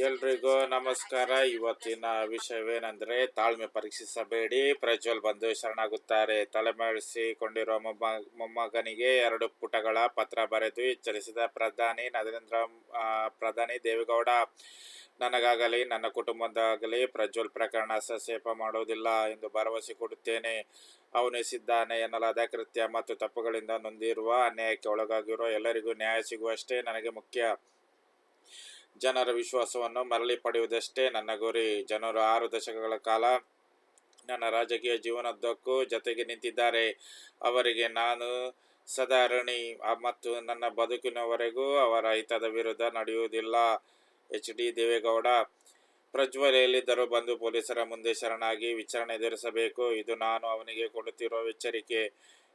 ಎಲ್ರಿಗೂ ನಮಸ್ಕಾರ. ಇವತ್ತಿನ ವಿಷಯವೇನೆಂದರೆ ತಾಳ್ಮೆ ಪರೀಕ್ಷಿಸಬೇಡಿ. ಪ್ರಜ್ವಲ್ ಬಂದು ಶರಣಾಗುತ್ತಾರೆ. ತಲೆಮರೆಸಿಕೊಂಡಿರುವ ಮೊಮ್ಮ, ಮೊಮ್ಮಗನಿಗೆ ಎರಡು ಪುಟಗಳ ಪತ್ರ ಬರೆದು ಎಚ್ಚರಿಸಿದ ಪ್ರಧಾನಿ ನರೇಂದ್ರ ಪ್ರಧಾನಿ ದೇವೇಗೌಡ, ನನಗಾಗಲಿ, ನನ್ನ ಕುಟುಂಬದಾಗಲಿ ಪ್ರಜ್ವಲ್ ಪ್ರಕರಣ ಸಸೇಪ ಮಾಡುವುದಿಲ್ಲ ಎಂದು ಭರವಸೆ ಕೊಡುತ್ತೇನೆ. ಅವನು ಎಸಗಿದ್ದಾನೆ ಎನ್ನಲಾದ ಕೃತ್ಯ ಮತ್ತು ತಪ್ಪುಗಳಿಂದ ನೊಂದಿರುವ ಅನ್ಯಾಯಕ್ಕೆ ಒಳಗಾಗಿರುವ ಎಲ್ಲರಿಗೂ ನ್ಯಾಯ ಸಿಗುವಷ್ಟೇ ನನಗೆ ಮುಖ್ಯ. ಜನರ ವಿಶ್ವಾಸವನ್ನು ಮರಳಿ ಪಡೆಯುವುದಷ್ಟೇ ನನ್ನ ಗುರಿ. ಜನರು ಆರು ದಶಕಗಳ ಕಾಲ ನನ್ನ ರಾಜಕೀಯ ಜೀವನದ್ದಕ್ಕೂ ಜೊತೆಗೆ ನಿಂತಿದ್ದಾರೆ. ಅವರಿಗೆ ನಾನು ಸದಾರಣಿ ಮತ್ತು ನನ್ನ ಬದುಕಿನವರೆಗೂ ಅವರ ಹಿತದ ವಿರುದ್ಧ ನಡೆಯುವುದಿಲ್ಲ. ಎಚ್. ಡಿ. ದೇವೇಗೌಡ, ಪ್ರಜ್ವಲೆಯಲ್ಲಿದ್ದರೂ ಬಂದು ಪೊಲೀಸರ ಮುಂದೆ ಶರಣಾಗಿ ವಿಚಾರಣೆ ಎದುರಿಸಬೇಕು. ಇದು ನಾನು ಅವನಿಗೆ ಕೊಡುತ್ತಿರುವ ಎಚ್ಚರಿಕೆ.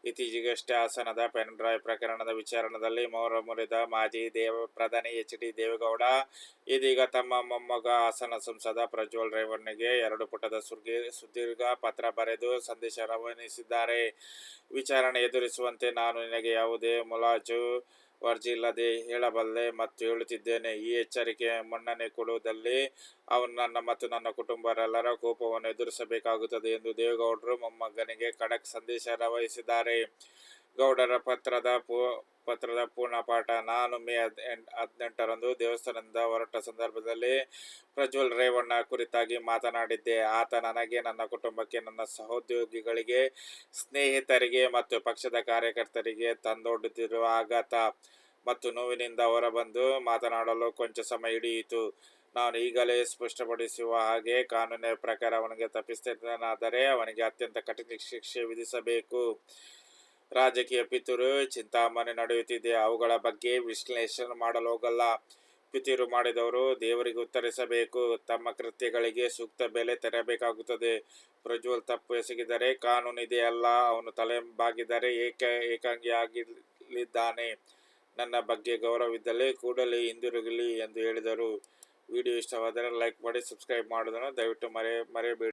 ಇತ್ತೀಚೆಗಷ್ಟೇ ಹಾಸನದ ಪೆನ್ ಡ್ರೈವ್ ಪ್ರಕರಣದ ವಿಚಾರಣದಲ್ಲಿ ಮೌರ ಮುರಿದ ಮಾಜಿ ದೇವ ಪ್ರಧಾನಿ ಎಚ್ ಡಿ ದೇವೇಗೌಡ, ಇದೀಗ ತಮ್ಮ ಮೊಮ್ಮಗ ಹಾಸನ ಸಂಸದ ಪ್ರಜ್ವಲ್ ರೇವಣ್ಣಗೆ ಎರಡು ಪುಟದ ಸುರ್ಗಿ ಸುದೀರ್ಘ ಪತ್ರ ಬರೆದು ಸಂದೇಶ ರವಾನಿಸಿದ್ದಾರೆ. ವಿಚಾರಣೆ ಎದುರಿಸುವಂತೆ ನಾನು ನಿನಗೆ ಯಾವುದೇ ಮುಲಾಜು ಅರ್ಜಿ ಇಲ್ಲದೆ ಹೇಳಬಲ್ಲೆ ಮತ್ತು ಹೇಳುತ್ತಿದ್ದೇನೆ. ಈ ಎಚ್ಚರಿಕೆ ಮನ್ನಣೆ ಕೊಡುವುದಲ್ಲಿ ಅವನು ನನ್ನ ಮತ್ತು ನನ್ನ ಕುಟುಂಬರೆಲ್ಲರ ಕೋಪವನ್ನು ಎದುರಿಸಬೇಕಾಗುತ್ತದೆ ಎಂದು ದೇವೇಗೌಡರು ಮೊಮ್ಮಗನಿಗೆ ಖಡಕ್ ಸಂದೇಶ ರವಹಿಸಿದ್ದಾರೆ ಗೌಡರ ಪತ್ರದ ಪತ್ರದ ಪೂರ್ಣ ಪಾಠ ನಾನು ಮೇ ಹದ್ ಹದಿನೆಂಟರಂದು ದೇವಸ್ಥಾನದಿಂದ ಹೊರಟ ಸಂದರ್ಭದಲ್ಲಿ ಪ್ರಜ್ವಲ್ ರೇವಣ್ಣ ಕುರಿತಾಗಿ ಮಾತನಾಡಿದ್ದೆ. ಆತ ನನಗೆ ನನ್ನ ಕುಟುಂಬಕ್ಕೆ, ನನ್ನ ಸಹೋದ್ಯೋಗಿಗಳಿಗೆ, ಸ್ನೇಹಿತರಿಗೆ ಮತ್ತು ಪಕ್ಷದ ಕಾರ್ಯಕರ್ತರಿಗೆ ತಂದೊಡ್ಡುತ್ತಿರುವ ಆಘಾತ ಮತ್ತು ನೋವಿನಿಂದ ಹೊರಬಂದು ಮಾತನಾಡಲು ಕೊಂಚ ಸಮಯ ಹಿಡಿಯಿತು. ನಾನು ಈಗಲೇ ಸ್ಪಷ್ಟಪಡಿಸುವ ಹಾಗೆ ಕಾನೂನಿನ ಪ್ರಕಾರ ಅವನಿಗೆ ತಪ್ಪಿತಸ್ಥನಾದರೆ ಅವನಿಗೆ ಅತ್ಯಂತ ಕಠಿಣ ಶಿಕ್ಷೆ ವಿಧಿಸಬೇಕು. ರಾಜಕೀಯ ಪಿತೂರು ಚಿಂತಾಮಣೆ ನಡೆಯುತ್ತಿದೆ. ಅವುಗಳ ಬಗ್ಗೆ ವಿಶ್ಲೇಷಣೆ ಮಾಡಲು ಹೋಗಲ್ಲ. ಪಿತೂರು ಮಾಡಿದವರು ದೇವರಿಗೆ ಉತ್ತರಿಸಬೇಕು. ತಮ್ಮ ಕೃತ್ಯಗಳಿಗೆ ಸೂಕ್ತ ಬೆಲೆ ತೆರಬೇಕಾಗುತ್ತದೆ. ಪ್ರಜ್ವಲ್ ತಪ್ಪು ಎಸಗಿದರೆ ಕಾನೂನು ಇದೆಯಲ್ಲ ಅವನು ತಲೆ ಬಾಗಿದರೆ ಏಕ ಏಕಾಂಗಿಯಾಗಲಿದ್ದಾನೆ? ನನ್ನ ಬಗ್ಗೆ ಗೌರವವಿದ್ದಲ್ಲಿ ಕೂಡಲೇ ಹಿಂದಿರುಗಲಿ ಎಂದು ಹೇಳಿದರು. ವಿಡಿಯೋ ಇಷ್ಟವಾದರೆ ಲೈಕ್ ಮಾಡಿ, ಸಬ್ಸ್ಕ್ರೈಬ್ ಮಾಡೋದನ್ನು ದಯವಿಟ್ಟು ಮರೆ, ಮರೆಯಬೇಡಿ.